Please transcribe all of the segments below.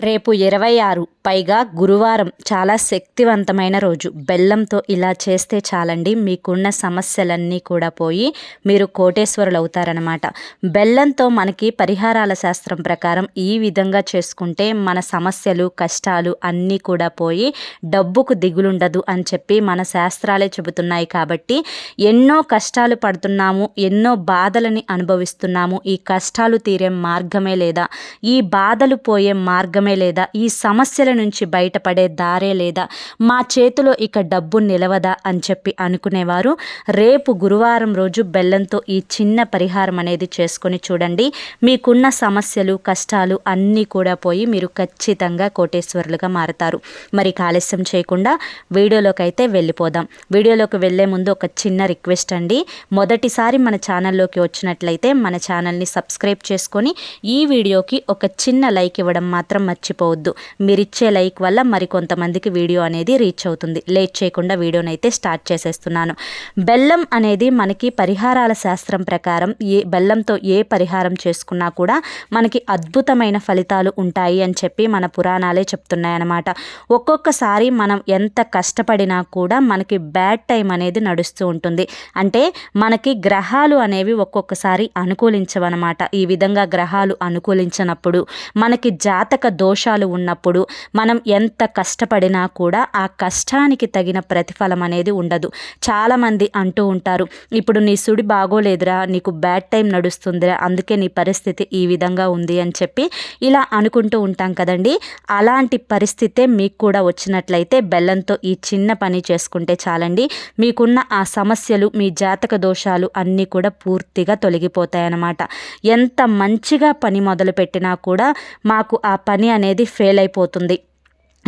రేపు ఇరవై ఆరు పైగా గురువారం చాలా శక్తివంతమైన రోజు. బెల్లంతో ఇలా చేస్తే చాలండి మీకున్న సమస్యలన్నీ కూడా పోయి మీరు కోటేశ్వరులు అవుతారనమాట బెల్లంతో మనకి పరిహారాల శాస్త్రం ప్రకారం ఈ విధంగా చేసుకుంటే మన సమస్యలు కష్టాలు అన్నీ కూడా పోయి డబ్బుకు దిగులుండదు అని చెప్పి మన శాస్త్రాలే చెబుతున్నాయి కాబట్టి ఎన్నో కష్టాలు పడుతున్నాము ఎన్నో బాధలని అనుభవిస్తున్నాము. ఈ కష్టాలు తీరే మార్గమే లేదా? ఈ బాధలు పోయే మార్గమే లేదా? ఈ సమస్యల నుంచి బయటపడే దారే లేదా? మా చేతిలో ఇక డబ్బు నిలవదా? అని చెప్పి అనుకునేవారు. రేపు గురువారం రోజు బెల్లంతో ఈ చిన్న పరిహారం అనేది చేసుకొని చూడండి. మీకున్న సమస్యలు కష్టాలు అన్నీ కూడా పోయి మీరు ఖచ్చితంగా కోటేశ్వరులుగా మారతారు. మరి ఆలస్యం చేయకుండా వీడియోలోకి అయితే వెళ్ళిపోదాం. వీడియోలోకి వెళ్ళే ముందు ఒక చిన్న రిక్వెస్ట్ అండి. మొదటిసారి మన ఛానల్లోకి వచ్చినట్లయితే మన ఛానల్ని సబ్స్క్రైబ్ చేసుకొని ఈ వీడియోకి ఒక చిన్న లైక్ ఇవ్వడం మాత్రం మర్చిపోవద్దు. మీరిచ్చే లైక్ వల్ల మరికొంతమందికి వీడియో అనేది రీచ్ అవుతుంది. లేట్ చేయకుండా వీడియోని అయితే స్టార్ట్ చేసేస్తున్నాను. బెల్లం అనేది మనకి పరిహారాల శాస్త్రం ప్రకారం ఏ బెల్లంతో ఏ పరిహారం చేసుకున్నా కూడా మనకి అద్భుతమైన ఫలితాలు ఉంటాయి అని చెప్పి మన పురాణాలే చెప్తున్నాయన్నమాట. ఒక్కొక్కసారి మనం ఎంత కష్టపడినా కూడా మనకి బ్యాడ్ టైం అనేది నడుస్తూ ఉంటుంది. అంటే మనకి గ్రహాలు అనేవి ఒక్కొక్కసారి అనుకూలించవన్నమాట. ఈ విధంగా గ్రహాలు అనుకూలించినప్పుడు మనకి జాతక దోషాలు ఉన్నప్పుడు మనం ఎంత కష్టపడినా కూడా ఆ కష్టానికి తగిన ప్రతిఫలం అనేది ఉండదు. చాలామంది అంటూ ఉంటారు ఇప్పుడు నీ సుడి బాగోలేదురా నీకు బ్యాడ్ టైం నడుస్తుందిరా అందుకే నీ పరిస్థితి ఈ విధంగా ఉంది అని చెప్పి ఇలా అనుకుంటూ ఉంటాం కదండి. అలాంటి పరిస్థితే మీకు కూడా వచ్చినట్లయితే బెల్లంతో ఈ చిన్న పని చేసుకుంటే చాలండి. మీకున్న ఆ సమస్యలు మీ జాతక దోషాలు అన్నీ కూడా పూర్తిగా తొలగిపోతాయన్నమాట. ఎంత మంచిగా పని మొదలుపెట్టినా కూడా మాకు ఆ పని అనేది ఫెయిల్ అయిపోతుంది.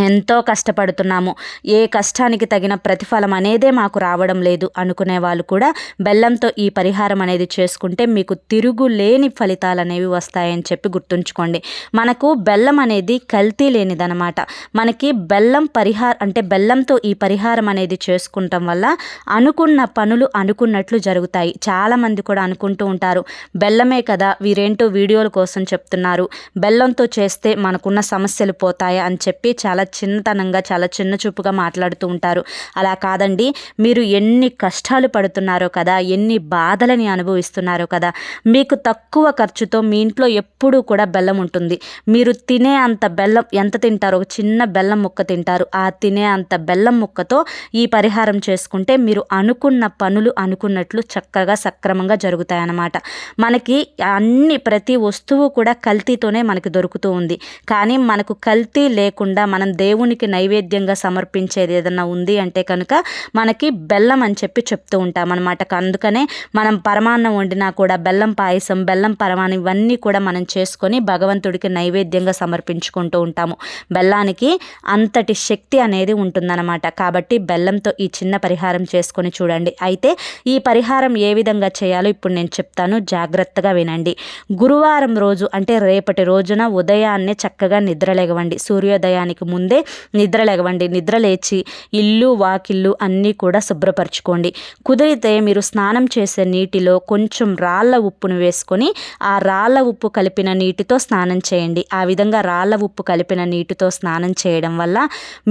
ఎంతో కష్టపడుతున్నాము. ఏ కష్టానికి తగిన ప్రతిఫలం అనేదే మాకు రావడం లేదు అనుకునే వాళ్ళు కూడా బెల్లంతో ఈ పరిహారం అనేది చేసుకుంటే మీకు తిరుగులేని ఫలితాలు అనేవి వస్తాయని చెప్పి గుర్తుంచుకోండి. మనకు బెల్లం అనేది కల్తీ లేనిదనమాట. మనకి బెల్లం పరిహార అంటే బెల్లంతో ఈ పరిహారం అనేది చేసుకుంటాం వల్ల అనుకున్న పనులు అనుకున్నట్లు జరుగుతాయి. చాలామంది కూడా అనుకుంటూ ఉంటారు బెల్లమే కదా వీరేంటో వీడియోల కోసం చెప్తున్నారు. బెల్లంతో చేస్తే మనకున్న సమస్యలు పోతాయా? అని చెప్పి చాలా చిన్నతనంగా చాలా చిన్న చూపుగా మాట్లాడుతూ ఉంటారు. అలా కాదండి మీరు ఎన్ని కష్టాలు పడుతున్నారో కదా ఎన్ని బాధలని అనుభవిస్తున్నారో కదా మీకు తక్కువ ఖర్చుతో మీ ఇంట్లో ఎప్పుడూ కూడా బెల్లం ఉంటుంది. మీరు తినే అంత బెల్లం ఎంత తింటారో? ఒక చిన్న బెల్లం ముక్క తింటారు. ఆ తినే అంత బెల్లం ముక్కతో ఈ పరిహారం చేసుకుంటే మీరు అనుకున్న పనులు అనుకున్నట్లు చక్కగా సక్రమంగా జరుగుతాయన్నమాట. మనకి అన్ని ప్రతి వస్తువు కూడా కల్తీతోనే మనకి దొరుకుతూ ఉంది. కానీ మనకు కల్తీ లేకుండా మనం దేవునికి నైవేద్యంగా సమర్పించేది ఏదన్నా ఉంది అంటే కనుక మనకి బెల్లం అని చెప్పి చెప్తూ ఉంటాం అనమాట అందుకనే మనం పరమాన్నం వండినా కూడా బెల్లం పాయసం బెల్లం పరమాన్నం ఇవన్నీ కూడా మనం చేసుకొని భగవంతుడికి నైవేద్యంగా సమర్పించుకుంటూ ఉంటాము. బెల్లానికి అంతటి శక్తి అనేది ఉంటుందన్నమాట. కాబట్టి బెల్లంతో ఈ చిన్న పరిహారం చేసుకొని చూడండి. అయితే ఈ పరిహారం ఏ విధంగా చేయాలో ఇప్పుడు నేను చెప్తాను. జాగ్రత్తగా వినండి. గురువారం రోజు అంటే రేపటి రోజున ఉదయాన్నే చక్కగా నిద్రలేగవండి సూర్యోదయానికి ముందు ముందే నిద్ర లేవండి. నిద్ర లేచి ఇల్లు వాకిల్లు అన్నీ కూడా శుభ్రపరచుకోండి. కుదిరితే మీరు స్నానం చేసే నీటిలో కొంచెం రాళ్ళ ఉప్పును వేసుకొని ఆ రాళ్ళ ఉప్పు కలిపిన నీటితో స్నానం చేయండి. ఆ విధంగా రాళ్ళ ఉప్పు కలిపిన నీటితో స్నానం చేయడం వల్ల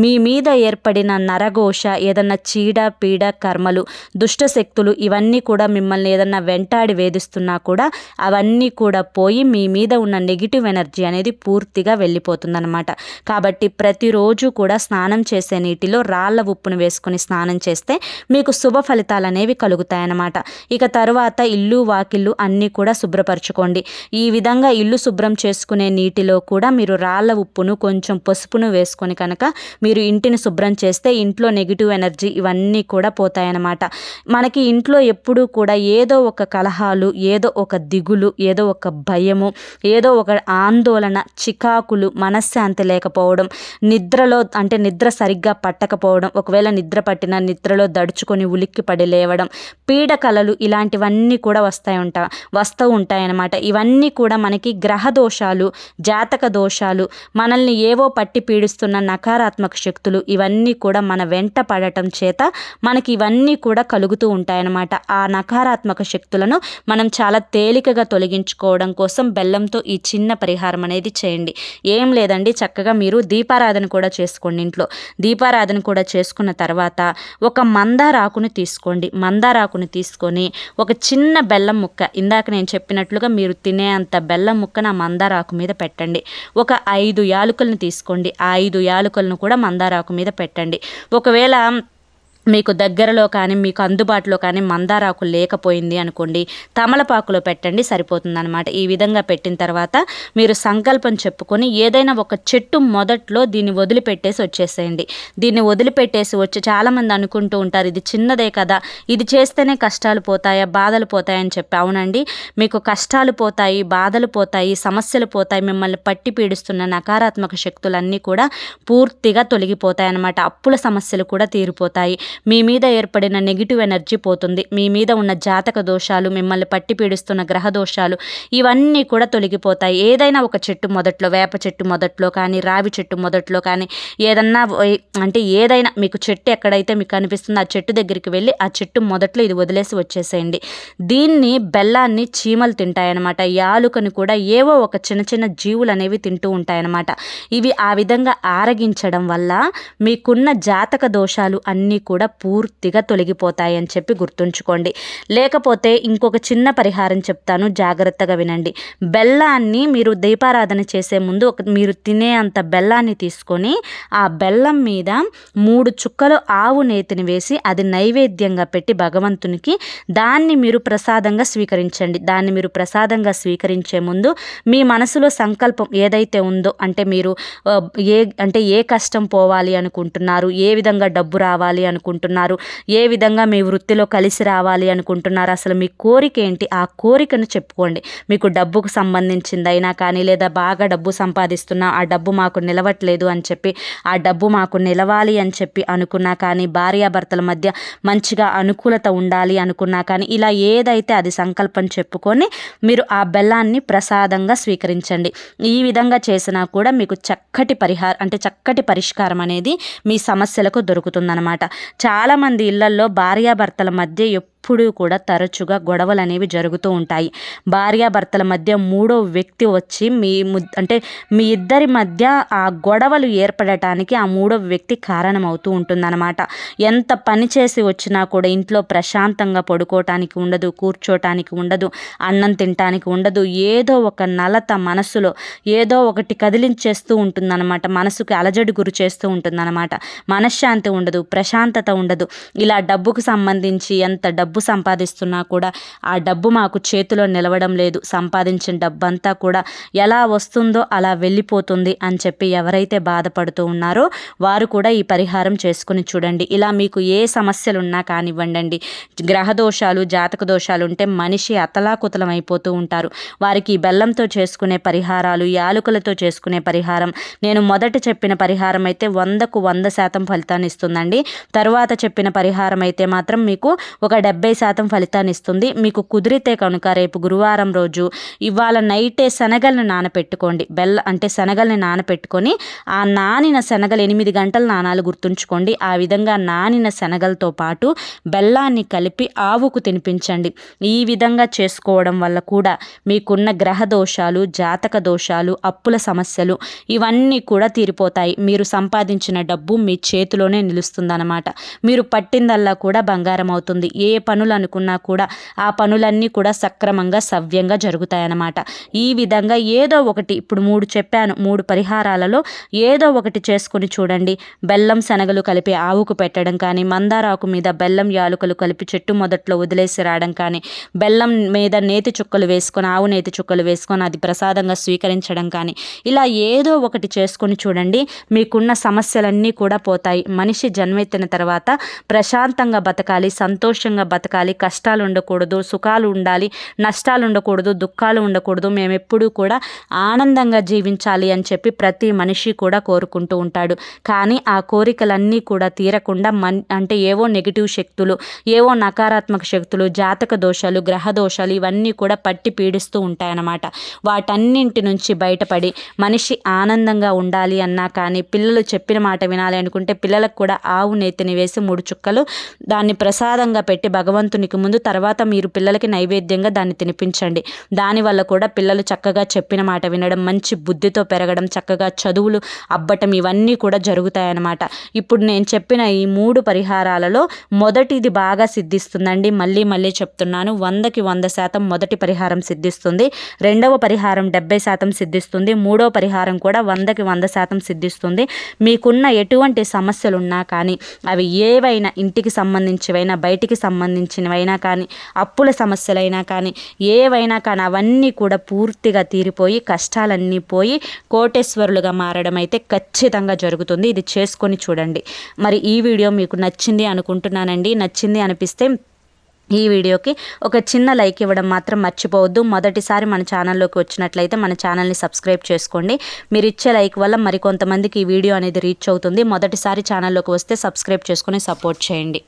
మీ మీద ఏర్పడిన నరఘోష ఏదన్నా చీడ పీడ కర్మలు దుష్ట శక్తులు ఇవన్నీ కూడా మిమ్మల్ని ఏదన్నా వెంటాడి వేధిస్తున్నా కూడా అవన్నీ కూడా పోయి మీ మీద ఉన్న నెగిటివ్ ఎనర్జీ అనేది పూర్తిగా వెళ్ళిపోతుందన్నమాట. కాబట్టి ప్రతి ప్రతిరోజు కూడా స్నానం చేసే నీటిలో రాళ్ళ ఉప్పును వేసుకొని స్నానం చేస్తే మీకు శుభ ఫలితాలు అనేవి కలుగుతాయన్నమాట. ఇక తరువాత ఇల్లు వాకిళ్ళు అన్నీ కూడా శుభ్రపరచుకోండి. ఈ విధంగా ఇల్లు శుభ్రం చేసుకునే నీటిలో కూడా మీరు రాళ్ళ ఉప్పును కొంచెం పసుపును వేసుకొని కనుక మీరు ఇంటిని శుభ్రం చేస్తే ఇంట్లో నెగిటివ్ ఎనర్జీ ఇవన్నీ కూడా పోతాయన్నమాట. మనకి ఇంట్లో ఎప్పుడూ కూడా ఏదో ఒక కలహాలు ఏదో ఒక దిగులు ఏదో ఒక భయము ఏదో ఒక ఆందోళన చికాకులు మనశ్శాంతి లేకపోవడం నిద్రలో అంటే నిద్ర సరిగ్గా పట్టకపోవడం ఒకవేళ నిద్ర పట్టిన నిద్రలో దడుచుకొని ఉలిక్కి పడి లేవడం పీడ కలలు ఇలాంటివన్నీ కూడా వస్తాయి ఉంటా వస్తూ ఉంటాయన్నమాట. ఇవన్నీ కూడా మనకి గ్రహ దోషాలు జాతక దోషాలు మనల్ని ఏవో పట్టి పీడిస్తున్న నకారాత్మక శక్తులు ఇవన్నీ కూడా మన వెంట పడటం చేత మనకి ఇవన్నీ కూడా కలుగుతూ ఉంటాయన్నమాట. ఆ నకారాత్మక శక్తులను మనం చాలా తేలికగా తొలగించుకోవడం కోసం బెల్లంతో ఈ చిన్న పరిహారం అనేది చేయండి. ఏం లేదండి చక్కగా మీరు దీపారాధన కూడా చేసుకోండి. ఇంట్లో దీపారాధన కూడా చేసుకున్న తర్వాత ఒక మందారాకుని తీసుకోండి. మందారాకుని తీసుకొని ఒక చిన్న బెల్లం ముక్క ఇందాక నేను చెప్పినట్లుగా మీరు తినే అంత బెల్లం ముక్కను ఆ మందారాకు మీద పెట్టండి. ఒక ఐదు యాలకులను తీసుకోండి. ఆ ఐదు యాలకులను కూడా మందారాకు మీద పెట్టండి. ఒకవేళ మీకు దగ్గరలో కానీ మీకు అందుబాటులో కానీ మందారాకు లేకపోయింది అనుకోండి తమలపాకులో పెట్టండి సరిపోతుందనమాట ఈ విధంగా పెట్టిన తర్వాత మీరు సంకల్పం చెప్పుకొని ఏదైనా ఒక చెట్టు మొదట్లో దీన్ని వదిలిపెట్టేసి వచ్చేసేయండి. దీన్ని వదిలిపెట్టేసి వచ్చి చాలామంది అనుకుంటూ ఉంటారు ఇది చిన్నదే కదా ఇది చేస్తేనే కష్టాలు పోతాయా బాధలు పోతాయని చెప్పి. అవునండి మీకు కష్టాలు పోతాయి బాధలు పోతాయి సమస్యలు పోతాయి మిమ్మల్ని పట్టి పీడిస్తున్న నకారాత్మక శక్తులన్నీ కూడా పూర్తిగా తొలగిపోతాయి అన్నమాట అప్పుల సమస్యలు కూడా తీరిపోతాయి. మీ మీద ఏర్పడిన నెగిటివ్ ఎనర్జీ పోతుంది. మీ మీద ఉన్న జాతక దోషాలు మిమ్మల్ని పట్టి పీడిస్తున్న గ్రహ దోషాలు ఇవన్నీ కూడా తొలగిపోతాయి. ఏదైనా ఒక చెట్టు మొదట్లో వేప చెట్టు మొదట్లో కానీ రావి చెట్టు మొదట్లో కానీ ఏదన్నా అంటే ఏదైనా మీకు చెట్టు ఎక్కడైతే మీకు కనిపిస్తుందో ఆ చెట్టు దగ్గరికి వెళ్ళి ఆ చెట్టు మొదట్లో ఇది వదిలేసి వచ్చేసేయండి. దీన్ని బెల్లాన్ని చీమలు తింటాయన్నమాట. యాలుకని కూడా ఏవో ఒక చిన్న చిన్న జీవులు అనేవి తింటూ ఉంటాయన్నమాట. ఇవి ఆ విధంగా ఆరగించడం వల్ల మీకున్న జాతక దోషాలు అన్నీ కూడా పూర్తిగా తొలగిపోతాయని చెప్పి గుర్తుంచుకోండి. లేకపోతే ఇంకొక చిన్న పరిహారం చెప్తాను జాగ్రత్తగా వినండి. బెల్లాన్ని మీరు దీపారాధన చేసే ముందు ఒక మీరు తినే అంత బెల్లాన్ని తీసుకొని ఆ బెల్లం మీద మూడు చుక్కలు ఆవు నేతిని వేసి అది నైవేద్యంగా పెట్టి భగవంతునికి దాన్ని మీరు ప్రసాదంగా స్వీకరించండి. దాన్ని మీరు ప్రసాదంగా స్వీకరించే ముందు మీ మనసులో సంకల్పం ఏదైతే ఉందో అంటే మీరు ఏ అంటే ఏ కష్టం పోవాలి అనుకుంటున్నారు ఏ విధంగా డబ్బు రావాలి అనుకుంటున్నారు అనుకుంటున్నారు. ఏ విధంగా మీ వృత్తిలో కలిసి రావాలి అనుకుంటున్నారు? అసలు మీ కోరిక ఏంటి? ఆ కోరికను చెప్పుకోండి. మీకు డబ్బుకు సంబంధించిందైనా కానీ లేదా బాగా డబ్బు సంపాదిస్తున్నా ఆ డబ్బు మాకు నిలవట్లేదు అని చెప్పి ఆ డబ్బు మాకు నిలవాలి అని చెప్పి అనుకున్నా కానీ భార్యాభర్తల మధ్య మంచిగా అనుకూలత ఉండాలి అనుకున్నా కానీ ఇలా ఏదైతే అది సంకల్పం చెప్పుకొని మీరు ఆ బెల్లాన్ని ప్రసాదంగా స్వీకరించండి. ఈ విధంగా చేసినా కూడా మీకు చక్కటి పరిహారం అంటే చక్కటి పరిష్కారం అనేది మీ సమస్యలకు దొరుకుతుందన్నమాట. చాలామంది ఇళ్ళల్లో భార్యాభర్తల మధ్య ఎప్పుడూ కూడా తరచుగా గొడవలు అనేవి జరుగుతూ ఉంటాయి. భార్యాభర్తల మధ్య మూడో వ్యక్తి వచ్చి మీ అంటే మీ ఇద్దరి మధ్య ఆ గొడవలు ఏర్పడటానికి ఆ మూడో వ్యక్తి కారణమవుతూ ఉంటుందన్నమాట. ఎంత పని చేసి వచ్చినా కూడా ఇంట్లో ప్రశాంతంగా పడుకోవటానికి ఉండదు కూర్చోటానికి ఉండదు అన్నం తినటానికి ఉండదు ఏదో ఒక నలత మనసులో ఏదో ఒకటి కదిలించేస్తూ ఉంటుందన్నమాట. మనసుకి అలజడి గురి చేస్తూ ఉంటుందన్నమాట. మనశ్శాంతి ఉండదు ప్రశాంతత ఉండదు. ఇలా డబ్బుకు సంబంధించి ఎంత డబ్బు డబ్బు సంపాదిస్తున్నా కూడా ఆ డబ్బు మాకు చేతిలో నిలవడం లేదు. సంపాదించిన డబ్బంతా కూడా ఎలా వస్తుందో అలా వెళ్ళిపోతుంది అని చెప్పి ఎవరైతే బాధపడుతూ ఉన్నారో వారు కూడా ఈ పరిహారం చేసుకుని చూడండి. ఇలా మీకు ఏ సమస్యలు ఉన్నా కానివ్వండి గ్రహ దోషాలు జాతక దోషాలు ఉంటే మనిషి అతలాకుతలం అయిపోతూ ఉంటారు. వారికి బెల్లంతో చేసుకునే పరిహారాలు యాలుకలతో చేసుకునే పరిహారం నేను మొదట చెప్పిన పరిహారం అయితే వందకు వంద శాతం ఫలితాన్ని ఇస్తుందండి. తరువాత చెప్పిన పరిహారం అయితే మాత్రం మీకు ఒక డెబ్బై డెబ్బై శాతం ఫలితాన్ని ఇస్తుంది. మీకు కుదిరితే కనుక రేపు గురువారం రోజు ఇవాళ నైటే శనగల్ని నానపెట్టుకోండి. బెల్ల అంటే శనగల్ని నానపెట్టుకొని ఆ నానిన శనగలు ఎనిమిది గంటలు నానాలు గుర్తుంచుకోండి. ఆ విధంగా నానిన శనగలతో పాటు బెల్లాన్ని కలిపి ఆవుకు తినిపించండి. ఈ విధంగా చేసుకోవడం వల్ల కూడా మీకున్న గ్రహ దోషాలు జాతక దోషాలు అప్పుల సమస్యలు ఇవన్నీ కూడా తీరిపోతాయి. మీరు సంపాదించిన డబ్బు మీ చేతిలోనే నిలుస్తుందన్నమాట. మీరు పట్టిందల్లా కూడా బంగారం అవుతుంది. ఏ పనులు అనుకున్నా కూడా ఆ పనులన్నీ కూడా సక్రమంగా సవ్యంగా జరుగుతాయన్నమాట. ఈ విధంగా ఏదో ఒకటి ఇప్పుడు మూడు చెప్పాను మూడు పరిహారాలలో ఏదో ఒకటి చేసుకుని చూడండి. బెల్లం శనగలు కలిపి ఆవుకు పెట్టడం కానీ మందారాకు మీద బెల్లం యాలుకలు కలిపి చెట్టు మొదట్లో వదిలేసి రావడం కానీ బెల్లం మీద నేతి చుక్కలు వేసుకొని ఆవు నేతి చుక్కలు వేసుకొని అది ప్రసాదంగా స్వీకరించడం కానీ ఇలా ఏదో ఒకటి చేసుకొని చూడండి. మీకున్న సమస్యలన్నీ కూడా పోతాయి. మనిషి జన్మెత్తిన తర్వాత ప్రశాంతంగా బతకాలి సంతోషంగా బతకాలి. బతకాలి కష్టాలు ఉండకూడదు సుఖాలు ఉండాలి నష్టాలు ఉండకూడదు దుఃఖాలు ఉండకూడదు మేము ఎప్పుడూ కూడా ఆనందంగా జీవించాలి అని చెప్పి ప్రతి మనిషి కూడా కోరుకుంటూ ఉంటాడు. కానీ ఆ కోరికలన్నీ కూడా తీరకుండా మన్ అంటే ఏవో నెగిటివ్ శక్తులు ఏవో నకారాత్మక శక్తులు జాతక దోషాలు గ్రహ దోషాలు ఇవన్నీ కూడా పట్టి పీడిస్తూ ఉంటాయన్నమాట. వాటన్నింటి నుంచి బయటపడి మనిషి ఆనందంగా ఉండాలి అన్నా కానీ పిల్లలు చెప్పిన మాట వినాలి అనుకుంటే పిల్లలకు కూడా ఆవు నేతిని వేసి మూడు చుక్కలు దాన్ని ప్రసాదంగా పెట్టి భగ భగవంతునికి ముందు తర్వాత మీరు పిల్లలకి నైవేద్యంగా దాన్ని తినిపించండి. దానివల్ల కూడా పిల్లలు చక్కగా చెప్పిన మాట వినడం మంచి బుద్ధితో పెరగడం చక్కగా చదువులు అబ్బటం ఇవన్నీ కూడా జరుగుతాయన్నమాట. ఇప్పుడు నేను చెప్పిన ఈ మూడు పరిహారాలలో మొదటిది బాగా సిద్ధిస్తుందండి. మళ్ళీ మళ్ళీ చెప్తున్నాను వందకి వంద శాతం మొదటి పరిహారం సిద్ధిస్తుంది. రెండవ పరిహారం డెబ్బై శాతం సిద్ధిస్తుంది. మూడో పరిహారం కూడా వందకి వంద శాతం సిద్ధిస్తుంది. మీకున్న ఎటువంటి సమస్యలు ఉన్నా కానీ అవి ఏవైనా ఇంటికి సంబంధించివైనా బయటికి సంబంధించి సంబంధించినవైనా కానీ అప్పుల సమస్యలైనా కానీ ఏవైనా కానీ అవన్నీ కూడా పూర్తిగా తీరిపోయి కష్టాలన్నీ పోయి కోటేశ్వరులుగా మారడం అయితే ఖచ్చితంగా జరుగుతుంది. ఇది చేసుకొని చూడండి. మరి ఈ వీడియో మీకు నచ్చింది అనుకుంటున్నానండి. నచ్చింది అనిపిస్తే ఈ వీడియోకి ఒక చిన్న లైక్ ఇవ్వడం మాత్రం మర్చిపోవద్దు. మొదటిసారి మన ఛానల్లోకి వచ్చినట్లయితే మన ఛానల్ని సబ్స్క్రైబ్ చేసుకోండి. మీరు ఇచ్చే లైక్ వల్ల మరికొంతమందికి ఈ వీడియో అనేది రీచ్ అవుతుంది. మొదటిసారి ఛానల్లోకి వస్తే సబ్స్క్రైబ్ చేసుకొని సపోర్ట్ చేయండి.